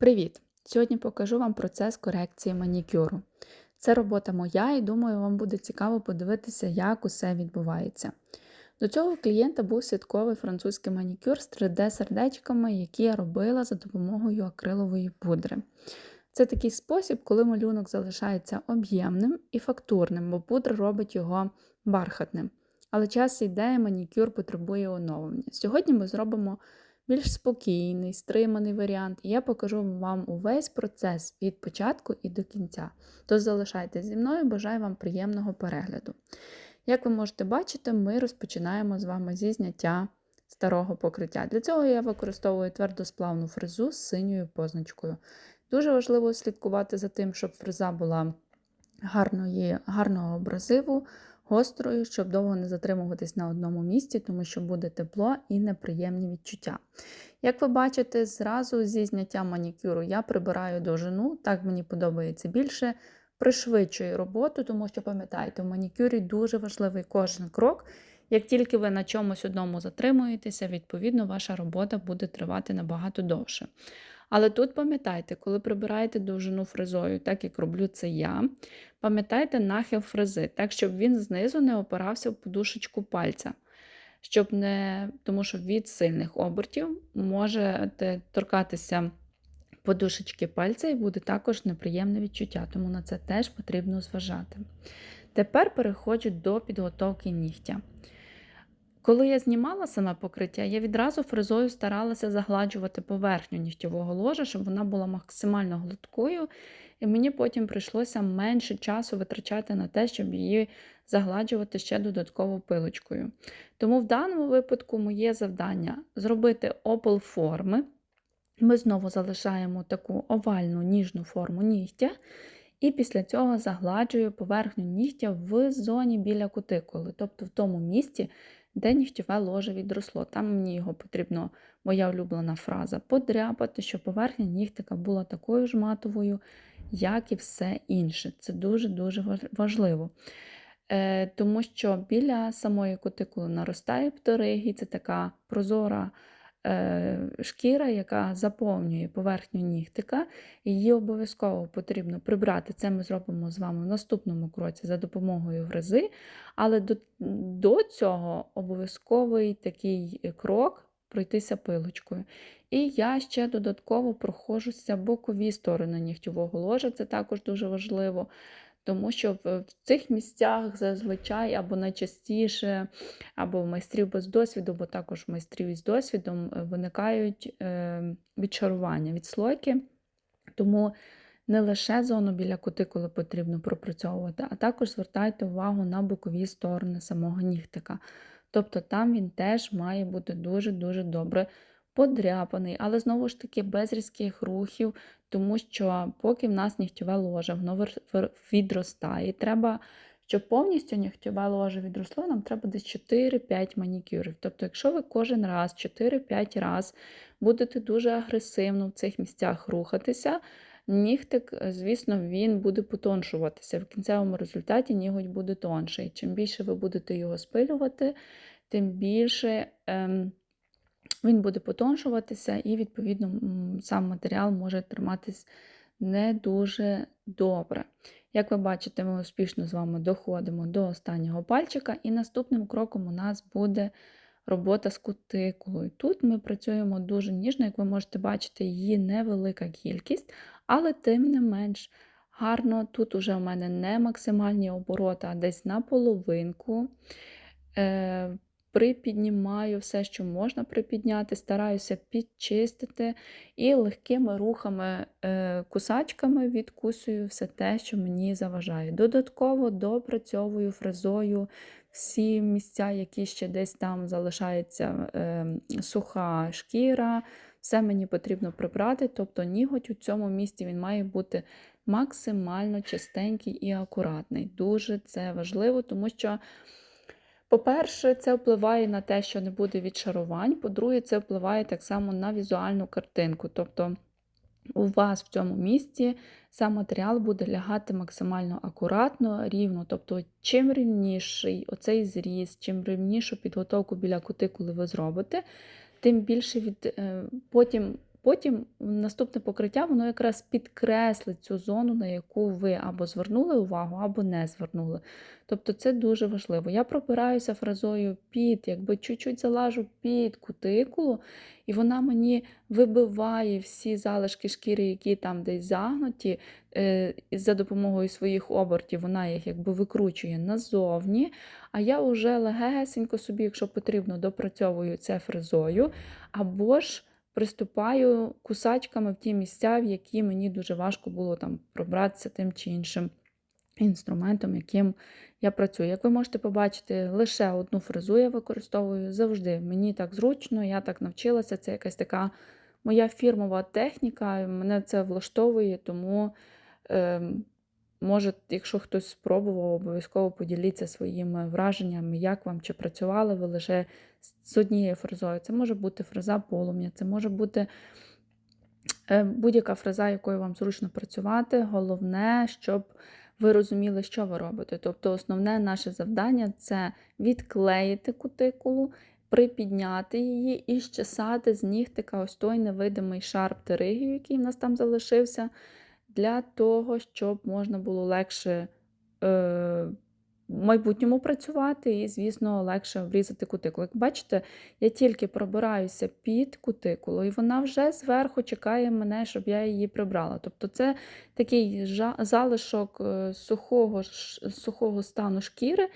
Привіт! Сьогодні покажу вам процес корекції манікюру. Це робота моя, і думаю, вам буде цікаво подивитися, як усе відбувається. До цього клієнта був святковий французький манікюр з 3D-сердечками, які я робила за допомогою акрилової пудри. Це такий спосіб, коли малюнок залишається об'ємним і фактурним, бо пудра робить його бархатним. Але час йде, і манікюр потребує оновлення. Сьогодні ми зробимо більш спокійний, стриманий варіант, і я покажу вам увесь процес від початку і до кінця. Тож залишайтеся зі мною, бажаю вам приємного перегляду. Як ви можете бачити, ми розпочинаємо з вами зі зняття старого покриття. Для цього я використовую твердосплавну фрезу з синьою позначкою. Дуже важливо слідкувати за тим, щоб фреза була гарної, гарного абразиву, гострою, щоб довго не затримуватись на одному місці, тому що буде тепло і неприємні відчуття. Як ви бачите, зразу зі зняттям манікюру я прибираю довжину, так мені подобається більше. Пришвидшую роботу, тому що, пам'ятаєте, в манікюрі дуже важливий кожен крок. Як тільки ви на чомусь одному затримуєтеся, відповідно, ваша робота буде тривати набагато довше. Але тут пам'ятайте, коли прибираєте довжину фрезою, так як роблю це я, пам'ятайте нахил фрези, так, щоб він знизу не опирався в подушечку пальця. Щоб не, Тому що від сильних обертів можете торкатися подушечки пальця і буде також неприємне відчуття, тому на це теж потрібно зважати. Тепер переходжу до підготовки нігтя. Коли я знімала саме покриття, я відразу фрезою старалася загладжувати поверхню нігтєвого ложа, щоб вона була максимально гладкою, і мені потім прийшлося менше часу витрачати на те, щоб її загладжувати ще додатково пилочкою. Тому в даному випадку моє завдання зробити опал форми. Ми знову залишаємо таку овальну ніжну форму нігтя. І після цього загладжую поверхню нігтя в зоні біля кутикули, тобто в тому місці, де нігтєве ложе відросло. Там мені його потрібно, моя улюблена фраза, подряпати, щоб поверхня нігтика була такою ж матовою, як і все інше. Це дуже-дуже важливо. Е, Тому що біля самої кутикули наростає пторигі, це така прозора. Е, шкіра, яка заповнює поверхню нігтика, її обов'язково потрібно прибрати. Це ми зробимо з вами в наступному кроці за допомогою гризи. Але до, до цього обов'язковий такий крок. Пройтися пилочкою. І я ще додатково проходжуся бокові сторони нігтєвого ложа, це також дуже важливо тому що в цих місцях зазвичай або найчастіше, або в майстрів без досвіду, бо також майстрів із досвідом е, виникають е, відчарування, відслойки. Тому не лише зону біля кутикули потрібно пропрацьовувати, а також звертайте увагу на бокові сторони самого нігтика. Тобто там він теж має бути дуже-дуже добре подряпаний, але знову ж таки без різких рухів, тому що поки в нас нігтєве ложе, воно відростає. Треба, щоб повністю нігтєве ложе відросло, нам треба десь 4-5 манікюрів. Тобто, якщо ви кожен раз, 4-5 раз будете дуже агресивно в цих місцях рухатися, Нігтик, звісно, він буде потоншуватися. В кінцевому результаті ніготь буде тонший. Чим більше ви будете його спилювати, тим більше ем, він буде потоншуватися, і, відповідно, сам матеріал може триматись не дуже добре. Як ви бачите, ми успішно з вами доходимо до останнього пальчика, і наступним кроком у нас буде робота з кутикулою. Тут ми працюємо дуже ніжно, як ви можете бачити, її невелика кількість, але тим не менш гарно. Тут уже у мене не максимальні обороти, а десь на половинку. Припіднімаю все, що можна припідняти, стараюся підчистити і легкими рухами, е, кусачками відкусую все те, що мені заважає. Додатково допрацьовую фрезою всі місця, які ще десь там залишається е, суха шкіра. Все мені потрібно прибрати, тобто ніготь у цьому місці він має бути максимально чистенький і акуратний. Дуже це важливо, тому що по-перше, це впливає на те, що не буде відшарувань. По-друге, це впливає так само на візуальну картинку. Тобто у вас в цьому місці сам матеріал буде лягати максимально акуратно, рівно. Тобто, чим рівніший оцей зріз, чим рівнішу підготовку біля кутикули ви зробите, тим більше від, е, потім Потім наступне покриття, воно якраз підкреслить цю зону, на яку ви або звернули увагу, або не звернули. Тобто це дуже важливо. Я пробираюся фразою під, якби чуть-чуть залажу під кутикулу, і вона мені вибиває всі залишки шкіри, які там десь загнуті. е, За допомогою своїх обертів вона їх якби викручує назовні. А я вже легесенько собі, якщо потрібно, допрацьовую це фрезою, або ж приступаю кусачками в ті місця, в які мені дуже важко було там пробратися тим чи іншим інструментом, яким я працюю. Як ви можете побачити, лише одну фрезу я використовую завжди. Мені так зручно, я так навчилася. Це якась така моя фірмова техніка, мене це влаштовує, тому. Ем, Може, якщо хтось спробував, обов'язково поділіться своїми враженнями, як вам чи працювали ви лише з однією фразою. Це може бути фраза полум'я, це може бути е, будь-яка фраза, якою вам зручно працювати. Головне, щоб ви розуміли, що ви робите. Тобто, основне наше завдання це відклеїти кутикулу, припідняти її і щесати з нігтика ось той невидимий шар птеригію, який в нас там залишився для того, щоб можна було легше е, в майбутньому працювати і, звісно, легше обрізати кутикулу. Як бачите, я тільки пробираюся під кутикулу, і вона вже зверху чекає мене, щоб я її прибрала. Тобто це такий залишок е, сухого, сухого стану шкіри.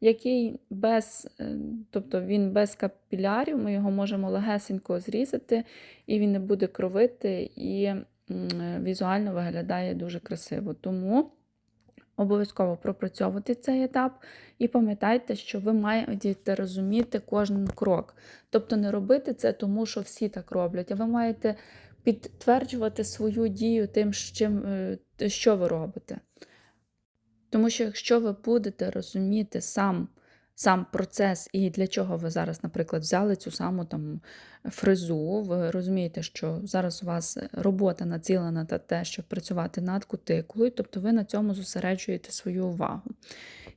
Який без, е, тобто він без капілярів, ми його можемо легесенько зрізати, і він не буде кровити, і візуально виглядає дуже красиво. Тому обов'язково пропрацьовувати цей етап і пам'ятайте, що ви маєте розуміти кожен крок. Тобто не робити це тому, що всі так роблять, а ви маєте підтверджувати свою дію тим, е, що ви робите. Тому що, якщо ви будете розуміти сам сам процес і для чого ви зараз, наприклад, взяли цю саму там фрезу, ви розумієте, що зараз у вас робота націлена на те, щоб працювати над кутикулою, тобто ви на цьому зосереджуєте свою увагу.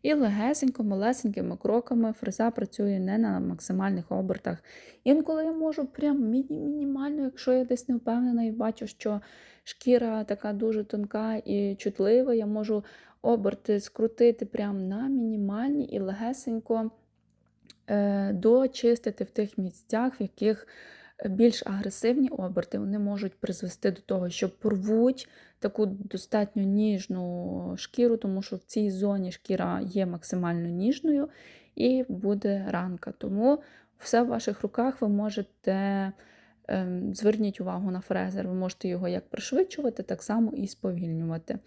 І легесенько, малесенькими кроками фреза працює не на максимальних обертах. Інколи я можу прям мінімально, якщо я десь не впевнена і бачу, що шкіра така дуже тонка і чутлива, я можу оберти скрутити прямо на мінімальні і легесенько е, дочистити в тих місцях, в яких більш агресивні оберти вони можуть призвести до того, що порвуть таку достатньо ніжну шкіру, тому що в цій зоні шкіра є максимально ніжною і буде ранка. Тому все в ваших руках ви можете. Ем, зверніть увагу на фрезер, ви можете його як пришвидшувати, так само і сповільнювати.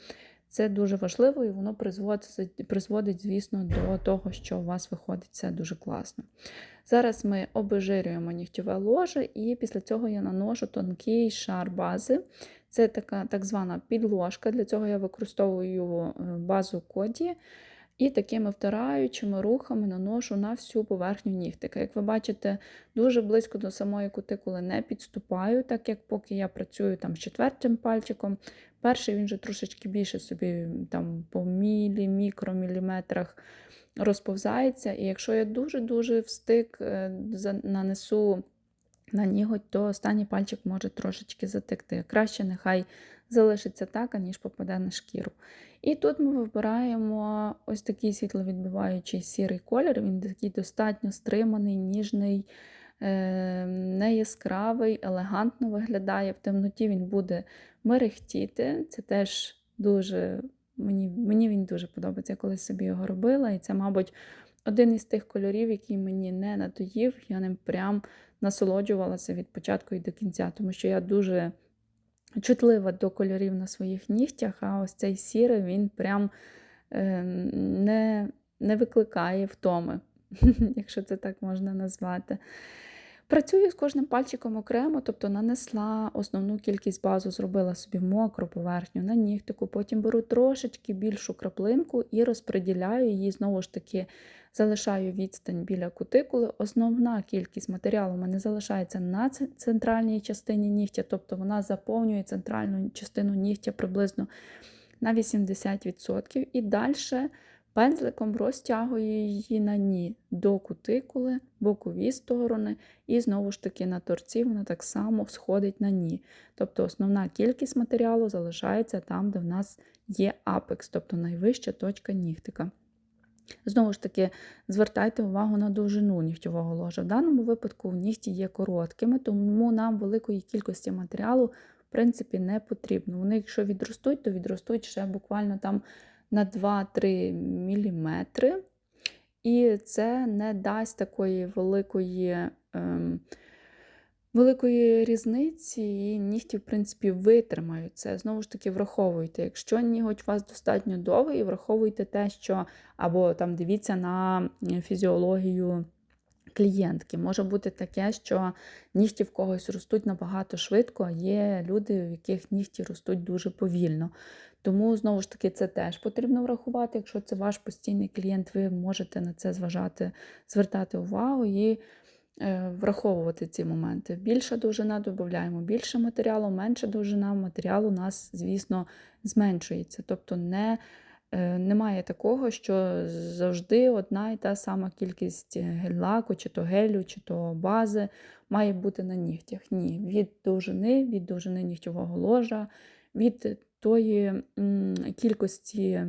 Це дуже важливо і воно призводить, призводить, звісно, до того, що у вас виходить все дуже класно. Зараз ми обезжирюємо нігтєве ложе, і після цього я наношу тонкий шар бази. Це така так звана підложка. Для цього я використовую е, базу коді. І такими втираючими рухами наношу на всю поверхню нігтика. Як ви бачите, дуже близько до самої кутикули не підступаю, так як поки я працюю там з четвертим пальчиком, перший він вже трошечки більше собі там по мілі, мікроміліметрах розповзається. І якщо я дуже-дуже встик е, нанесу на ніготь, то останній пальчик може трошечки затекти. Краще нехай залишиться так, аніж попаде на шкіру. І тут ми вибираємо ось такий світловідбиваючий сірий колір, він такий достатньо стриманий, ніжний, е, не яскравий, елегантно виглядає. В темноті він буде мерехтіти. Це теж дуже, мені, мені він дуже подобається. Я колись собі його робила, і це, мабуть, один із тих кольорів, який мені не надоїв, я ним прям насолоджувалася від початку і до кінця, тому що я дуже чутлива до кольорів на своїх нігтях, а ось цей сірий він прям е, не, не викликає втоми, якщо це так можна назвати. Працюю з кожним пальчиком окремо, тобто нанесла основну кількість базу, зробила собі мокру поверхню на нігтику, потім беру трошечки більшу краплинку і розподіляю її, знову ж таки, залишаю відстань біля кутикули. Основна кількість матеріалу в мене залишається на центральній частині нігтя, тобто вона заповнює центральну частину нігтя приблизно на 80%. І далі Пензликом розтягую її на ні до кутикули, бокові сторони, і знову ж таки на торці вона так само сходить на ні. Тобто основна кількість матеріалу залишається там, де в нас є апекс, тобто найвища точка нігтика. Знову ж таки, звертайте увагу на довжину нігтєвого ложа. В даному випадку нігті є короткими, тому нам великої кількості матеріалу в принципі не потрібно. Вони, якщо відростуть, то відростуть ще буквально там на 2-3 мм. І це не дасть такої великої. Ем, Великої різниці, і нігті, в принципі, витримають це. Знову ж таки, враховуйте. Якщо ніготь у вас достатньо довгий, враховуйте те, що або там дивіться на фізіологію клієнтки. Може бути таке, що нігті в когось ростуть набагато швидко, а є люди, в яких нігті ростуть дуже повільно. Тому, знову ж таки, це теж потрібно врахувати. Якщо це ваш постійний клієнт, ви можете на це зважати, звертати увагу і е, враховувати ці моменти. Більша довжина додаємо більше матеріалу, менша довжина матеріалу у нас, звісно, зменшується. Тобто не, е, немає такого, що завжди одна і та сама кількість гель-лаку, чи то гелю, чи то бази має бути на нігтях. Ні, від довжини, від довжини нігтєвого ложа, від тої кількості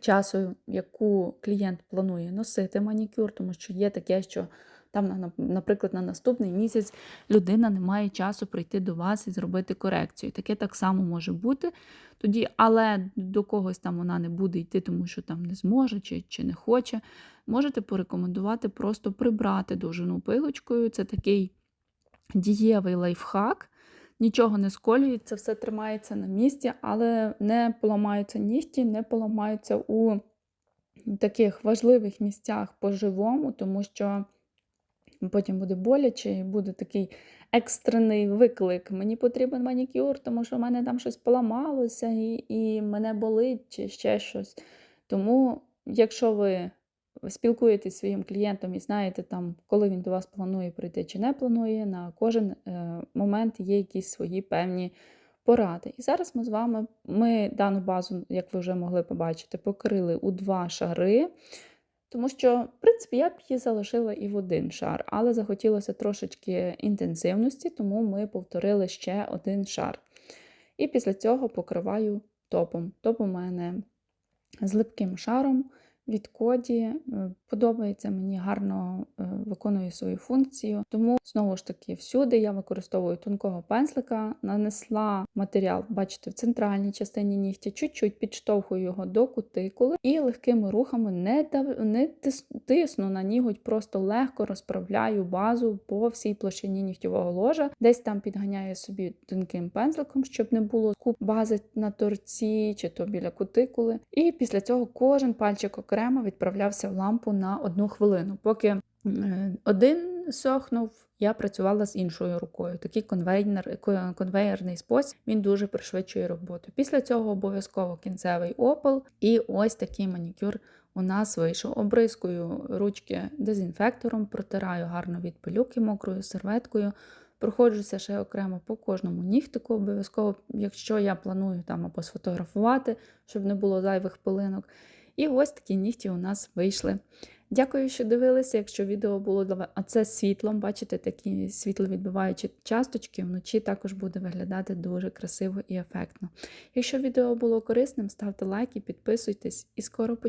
часу, яку клієнт планує носити манікюр, тому що є таке, що там, наприклад, на наступний місяць людина не має часу прийти до вас і зробити корекцію. Таке так само може бути тоді, але до когось там вона не буде йти, тому що там не зможе чи, чи не хоче. Можете порекомендувати просто прибрати довжину пилочкою. Це такий дієвий лайфхак. Нічого не сколюється, все тримається на місці, але не поламаються нігті, не поламаються у таких важливих місцях по-живому, тому що потім буде боляче і буде такий екстрений виклик. Мені потрібен манікюр, тому що в мене там щось поламалося і, і мене болить чи ще щось. Тому, якщо ви спілкуєтесь зі своїм клієнтом і знаєте, там, коли він до вас планує прийти чи не планує, на кожен е, момент є якісь свої певні поради. І зараз ми з вами ми дану базу, як ви вже могли побачити, покрили у два шари. Тому що, в принципі, я б її залишила і в один шар, але захотілося трошечки інтенсивності, тому ми повторили ще один шар. І після цього покриваю топом. Топ у мене з липким шаром від коді. Е, Подобається мені гарно е, виконує свою функцію. Тому, знову ж таки, всюди я використовую тонкого пензлика, нанесла матеріал, бачите, в центральній частині нігтя, чуть-чуть підштовхую його до кутикули і легкими рухами не, дав... не тис- тисну на ніготь, просто легко розправляю базу по всій площині нігтєвого ложа. Десь там підганяю собі тонким пензликом, щоб не було куп бази на торці чи то біля кутикули. І після цього кожен пальчик окремо відправлявся в лампу на одну хвилину. Поки е, один сохнув, я працювала з іншою рукою. Такий конвейнер, конвейерний спосіб він дуже пришвидшує роботу. Після цього обов'язково кінцевий опал, і ось такий манікюр у нас вийшов. Обризкую ручки дезінфектором, протираю гарно від пилюки мокрою серветкою. Проходжуся ще окремо по кожному нігтику, обов'язково, якщо я планую там або сфотографувати, щоб не було зайвих пилинок. І ось такі нігті у нас вийшли. Дякую, що дивилися. Якщо відео було для вас, а це світлом, бачите, такі світловідбиваючі часточки, вночі також буде виглядати дуже красиво і ефектно. Якщо відео було корисним, ставте лайки, підписуйтесь і скоро почуємо.